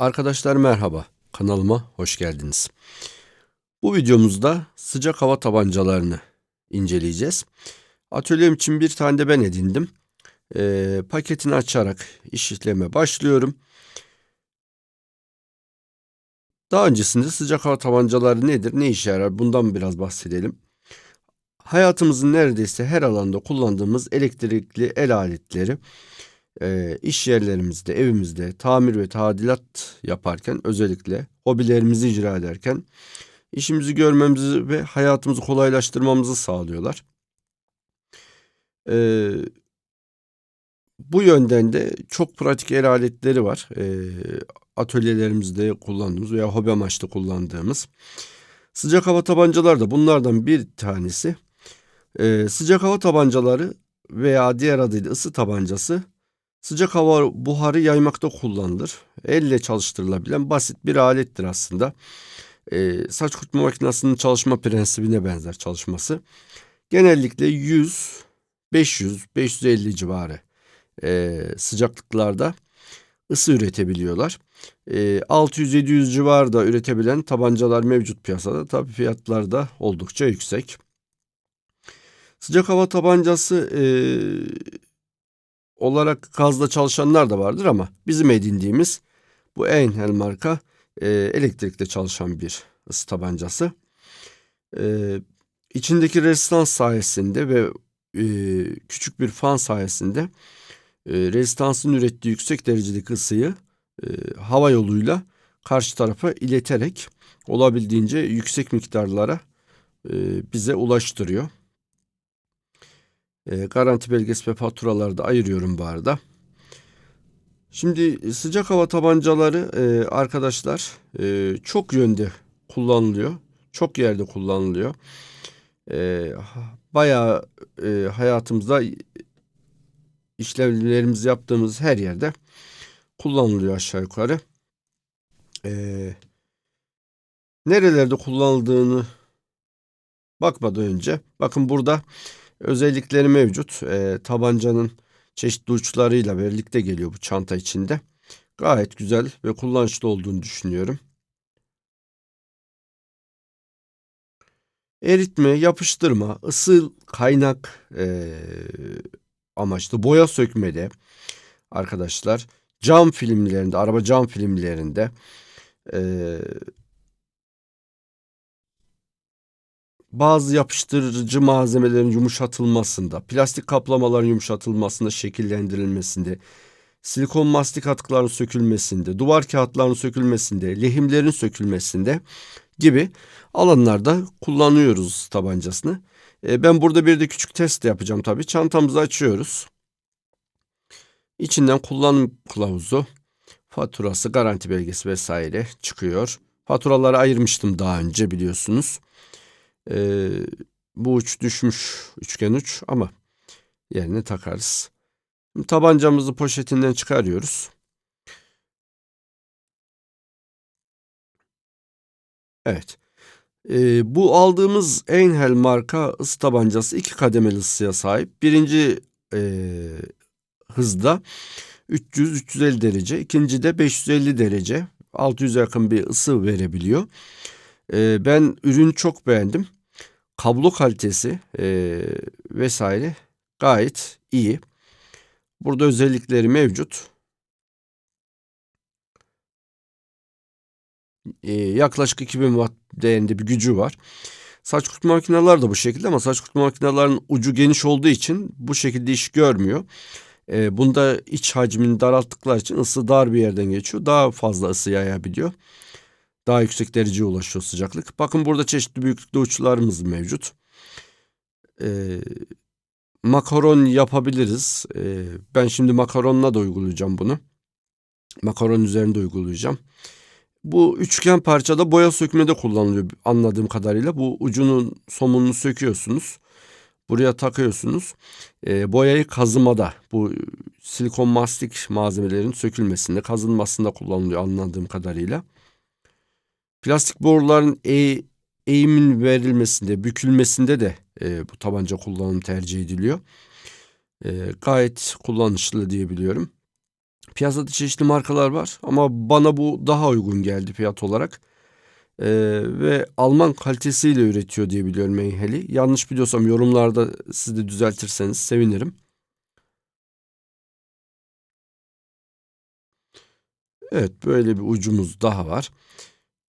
Arkadaşlar merhaba. Kanalıma hoş geldiniz. Bu videomuzda sıcak hava tabancalarını inceleyeceğiz. Atölyem için bir tane de ben edindim. Ee, paketini açarak işleme başlıyorum. Daha öncesinde sıcak hava tabancaları nedir, ne işe yarar bundan biraz bahsedelim. Hayatımızın neredeyse her alanda kullandığımız elektrikli el aletleri e, iş yerlerimizde, evimizde tamir ve tadilat yaparken özellikle hobilerimizi icra ederken işimizi görmemizi ve hayatımızı kolaylaştırmamızı sağlıyorlar. E, bu yönden de çok pratik el aletleri var. E, atölyelerimizde kullandığımız veya hobi amaçlı kullandığımız. Sıcak hava tabancaları da bunlardan bir tanesi. E, sıcak hava tabancaları veya diğer adıyla ısı tabancası Sıcak hava buharı yaymakta kullanılır. Elle çalıştırılabilen basit bir alettir aslında. Ee, saç kurutma makinesinin çalışma prensibine benzer çalışması. Genellikle 100, 500, 550 civarı e, sıcaklıklarda ısı üretebiliyorlar. E, 600-700 civarında üretebilen tabancalar mevcut piyasada. Tabii fiyatlar da oldukça yüksek. Sıcak hava tabancası e, olarak gazla çalışanlar da vardır ama bizim edindiğimiz bu Einhell marka e, elektrikle çalışan bir ısı tabancası. E, içindeki rezistans sayesinde ve e, küçük bir fan sayesinde e, rezistansın ürettiği yüksek derecedeki ısıyı e, hava yoluyla karşı tarafa ileterek olabildiğince yüksek miktarlara e, bize ulaştırıyor. E, garanti belgesi ve faturaları da ayırıyorum bu arada. Şimdi sıcak hava tabancaları e, arkadaşlar e, çok yönde kullanılıyor. Çok yerde kullanılıyor. E, bayağı e, hayatımızda işlevlerimizi yaptığımız her yerde kullanılıyor aşağı yukarı. E, nerelerde kullanıldığını bakmadan önce bakın burada özellikleri mevcut. E, tabancanın çeşitli uçlarıyla birlikte geliyor bu çanta içinde. Gayet güzel ve kullanışlı olduğunu düşünüyorum. Eritme, yapıştırma, ısı kaynak e, amaçlı boya sökmede arkadaşlar cam filmlerinde, araba cam filmlerinde e, bazı yapıştırıcı malzemelerin yumuşatılmasında, plastik kaplamaların yumuşatılmasında, şekillendirilmesinde, silikon mastik atıkların sökülmesinde, duvar kağıtlarının sökülmesinde, lehimlerin sökülmesinde gibi alanlarda kullanıyoruz tabancasını. E, ben burada bir de küçük test yapacağım tabii. Çantamızı açıyoruz. İçinden kullanım kılavuzu, faturası, garanti belgesi vesaire çıkıyor. Faturaları ayırmıştım daha önce biliyorsunuz. Ee, bu uç düşmüş üçgen uç ama yerine takarız. Tabancamızı poşetinden çıkarıyoruz. Evet. Ee, bu aldığımız Einhell marka ısı tabancası iki kademeli ısıya sahip. Birinci e, hızda 300-350 derece, ikinci de 550 derece, 600 yakın bir ısı verebiliyor. Ee, ben ürünü çok beğendim kablo kalitesi e, vesaire gayet iyi. Burada özellikleri mevcut. E, yaklaşık 2000 watt değerinde bir gücü var. Saç kurutma makineleri de bu şekilde ama saç kurutma makinelerinin ucu geniş olduğu için bu şekilde iş görmüyor. E, bunda iç hacmini daralttıkları için ısı dar bir yerden geçiyor. Daha fazla ısı yayabiliyor daha yüksek dereceye ulaşıyor sıcaklık. Bakın burada çeşitli büyüklükte uçlarımız mevcut. Ee, makaron yapabiliriz. Ee, ben şimdi makaronla da uygulayacağım bunu. Makaron üzerinde uygulayacağım. Bu üçgen parçada boya sökmede kullanılıyor anladığım kadarıyla. Bu ucunun somununu söküyorsunuz. Buraya takıyorsunuz. E, boyayı kazımada bu silikon mastik malzemelerin sökülmesinde, kazınmasında kullanılıyor anladığım kadarıyla. Plastik boruların e, eğimin verilmesinde, bükülmesinde de e, bu tabanca kullanım tercih ediliyor. E, gayet kullanışlı diyebiliyorum. Piyasada çeşitli markalar var ama bana bu daha uygun geldi fiyat olarak. Ee, ve Alman kalitesiyle üretiyor diye biliyorum Meyheli. Yanlış biliyorsam yorumlarda siz de düzeltirseniz sevinirim. Evet böyle bir ucumuz daha var.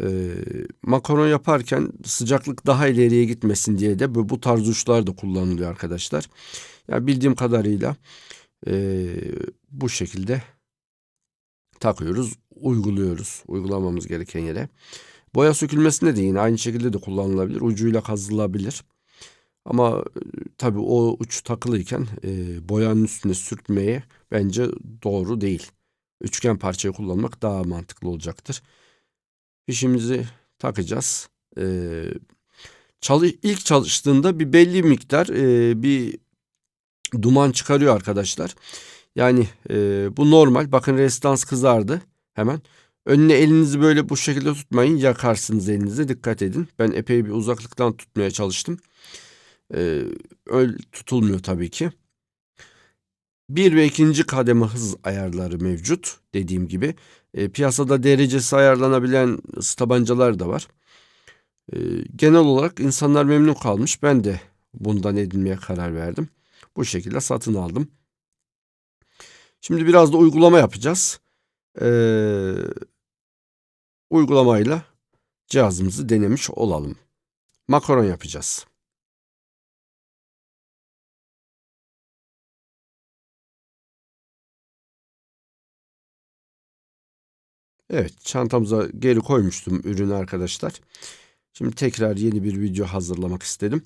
Ee, makaron yaparken sıcaklık daha ileriye gitmesin diye de bu, bu tarz uçlar da kullanılıyor arkadaşlar. Yani bildiğim kadarıyla e, bu şekilde takıyoruz, uyguluyoruz. Uygulamamız gereken yere. Boya sökülmesinde de yine aynı şekilde de kullanılabilir. Ucuyla kazılabilir. Ama e, tabii o uç takılıyken e, boyanın üstüne sürtmeye bence doğru değil. Üçgen parçayı kullanmak daha mantıklı olacaktır. Fişimizi takacağız. Ee, çalı ilk çalıştığında bir belli miktar e, bir duman çıkarıyor arkadaşlar. Yani e, bu normal. Bakın restans kızardı hemen. Önüne elinizi böyle bu şekilde tutmayın. Yakarsınız elinizi. Dikkat edin. Ben epey bir uzaklıktan tutmaya çalıştım. Ee, öyle tutulmuyor tabii ki. Bir ve ikinci kademe hız ayarları mevcut. Dediğim gibi. E, piyasada derecesi ayarlanabilen tabancalar da var. E, genel olarak insanlar memnun kalmış. Ben de bundan edinmeye karar verdim. Bu şekilde satın aldım. Şimdi biraz da uygulama yapacağız. Ee, uygulamayla cihazımızı denemiş olalım. Makaron yapacağız. Evet çantamıza geri koymuştum ürünü arkadaşlar. Şimdi tekrar yeni bir video hazırlamak istedim.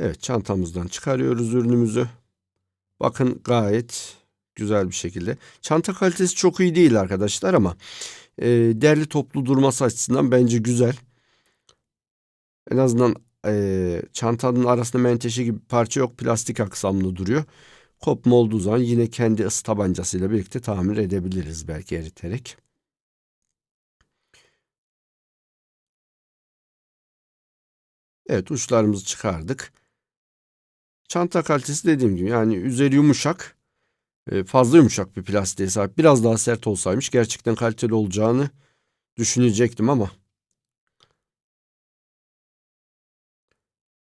Evet çantamızdan çıkarıyoruz ürünümüzü. Bakın gayet güzel bir şekilde. Çanta kalitesi çok iyi değil arkadaşlar ama e, derli toplu durması açısından bence güzel. En azından e, çantanın arasında menteşe gibi parça yok. Plastik aksamlı duruyor. Kopma olduğu zaman yine kendi ısı tabancasıyla birlikte tamir edebiliriz belki eriterek. Evet uçlarımızı çıkardık. Çanta kalitesi dediğim gibi yani üzeri yumuşak. E, fazla yumuşak bir plastiğe sahip. Biraz daha sert olsaymış gerçekten kaliteli olacağını düşünecektim ama.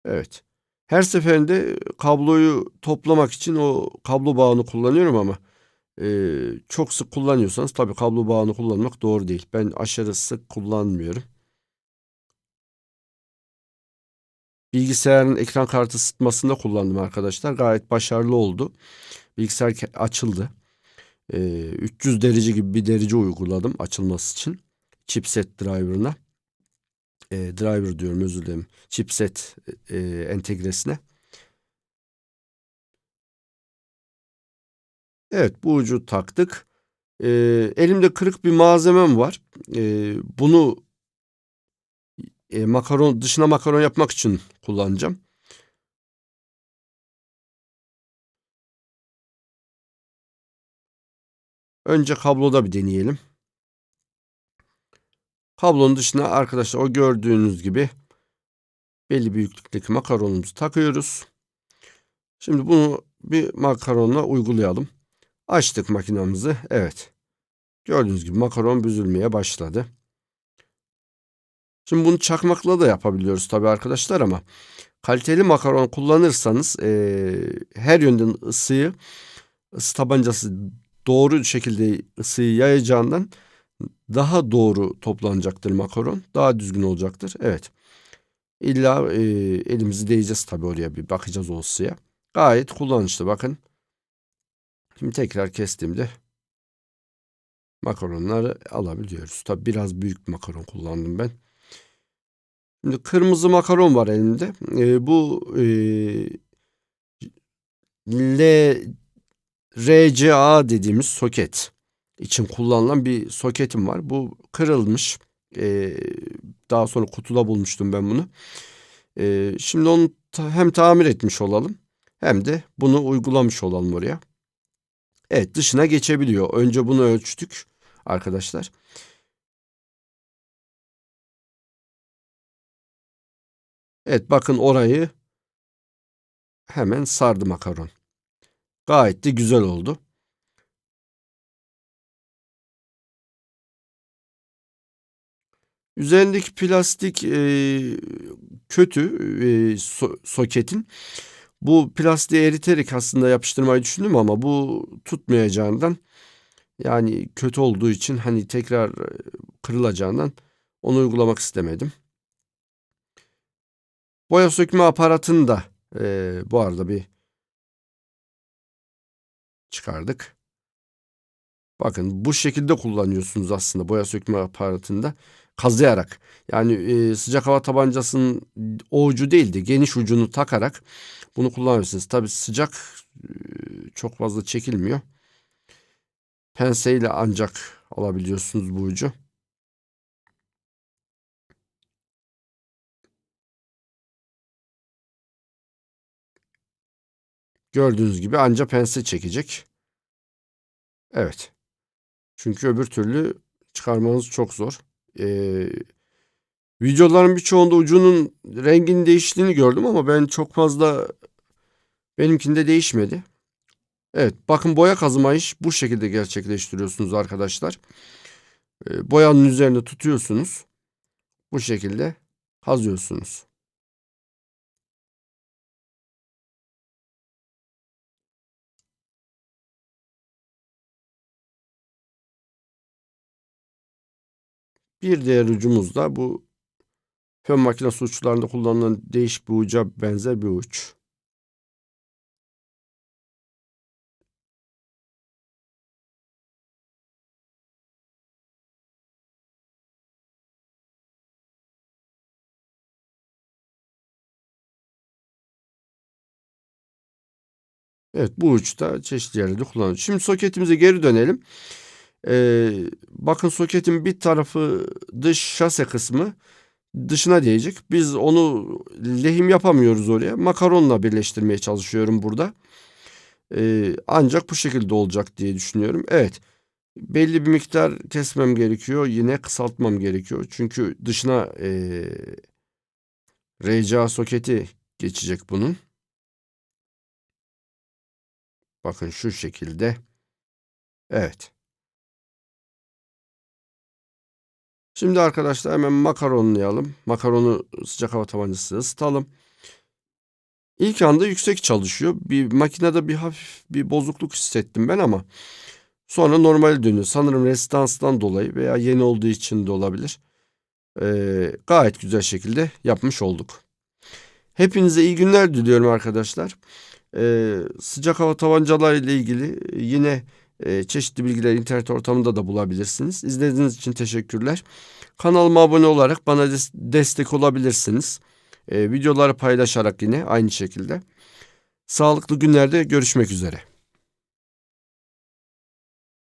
Evet. Her seferinde kabloyu toplamak için o kablo bağını kullanıyorum ama e, çok sık kullanıyorsanız tabii kablo bağını kullanmak doğru değil. Ben aşırı sık kullanmıyorum. Bilgisayarın ekran kartı ısıtmasında kullandım arkadaşlar. Gayet başarılı oldu. Bilgisayar açıldı. Ee, 300 derece gibi bir derece uyguladım açılması için. Chipset driver'ına. Ee, driver diyorum özür dilerim. Chipset e, entegresine. Evet bu ucu taktık. Ee, elimde kırık bir malzemem var. Ee, bunu e, makaron dışına makaron yapmak için kullanacağım. Önce kabloda bir deneyelim. Kablonun dışına arkadaşlar o gördüğünüz gibi belli büyüklükteki makaronumuzu takıyoruz. Şimdi bunu bir makaronla uygulayalım. Açtık makinamızı. Evet. Gördüğünüz gibi makaron büzülmeye başladı. Şimdi bunu çakmakla da yapabiliyoruz tabii arkadaşlar ama kaliteli makaron kullanırsanız e, her yönden ısıyı ısı tabancası doğru şekilde ısıyı yayacağından daha doğru toplanacaktır makaron. Daha düzgün olacaktır. Evet. İlla e, elimizi değeceğiz tabii oraya bir bakacağız o ısıya. Gayet kullanışlı bakın. Şimdi tekrar kestiğimde makaronları alabiliyoruz. Tabi biraz büyük makaron kullandım ben. Şimdi kırmızı makaron var elimde. E, bu e, L dediğimiz soket için kullanılan bir soketim var. Bu kırılmış. E, daha sonra kutuda bulmuştum ben bunu. E, şimdi onu ta hem tamir etmiş olalım hem de bunu uygulamış olalım oraya. Evet dışına geçebiliyor. Önce bunu ölçtük arkadaşlar. Evet bakın orayı hemen sardı makaron. Gayet de güzel oldu. Üzerindeki plastik e, kötü e, so- soketin. Bu plastiği eriterek aslında yapıştırmayı düşündüm ama bu tutmayacağından yani kötü olduğu için hani tekrar e, kırılacağından onu uygulamak istemedim. Boya sökme aparatını da e, bu arada bir çıkardık. Bakın bu şekilde kullanıyorsunuz aslında boya sökme aparatında kazıyarak. Yani e, sıcak hava tabancasının o ucu değil de geniş ucunu takarak bunu kullanıyorsunuz. Tabi sıcak e, çok fazla çekilmiyor. Penseyle ancak alabiliyorsunuz bu ucu. Gördüğünüz gibi anca pense çekecek. Evet. Çünkü öbür türlü çıkarmanız çok zor. Ee, videoların birçoğunda ucunun renginin değiştiğini gördüm ama ben çok fazla benimkinde değişmedi. Evet bakın boya kazıma iş bu şekilde gerçekleştiriyorsunuz arkadaşlar. Ee, boyanın üzerine tutuyorsunuz. Bu şekilde kazıyorsunuz. Bir diğer ucumuz da bu fön makinesi uçlarında kullanılan değişik bir uca benzer bir uç. Evet bu uçta çeşitli yerlerde kullanılıyor. Şimdi soketimize geri dönelim. Ee, bakın soketin bir tarafı dış şase kısmı dışına değecek. Biz onu lehim yapamıyoruz oraya. Makaronla birleştirmeye çalışıyorum burada. Ee, ancak bu şekilde olacak diye düşünüyorum. Evet. Belli bir miktar kesmem gerekiyor. Yine kısaltmam gerekiyor. Çünkü dışına e, RCA soketi geçecek bunun. Bakın şu şekilde. Evet. Şimdi arkadaşlar hemen makaronlayalım. Makaronu sıcak hava tabancası ısıtalım. İlk anda yüksek çalışıyor. Bir makinede bir hafif bir bozukluk hissettim ben ama sonra normal dönüyor. Sanırım rezistanstan dolayı veya yeni olduğu için de olabilir. Ee, gayet güzel şekilde yapmış olduk. Hepinize iyi günler diliyorum arkadaşlar. Ee, sıcak hava tabancaları ile ilgili yine e, çeşitli bilgiler internet ortamında da bulabilirsiniz. İzlediğiniz için teşekkürler. Kanalıma abone olarak bana des- destek olabilirsiniz. E, videoları paylaşarak yine aynı şekilde. Sağlıklı günlerde görüşmek üzere.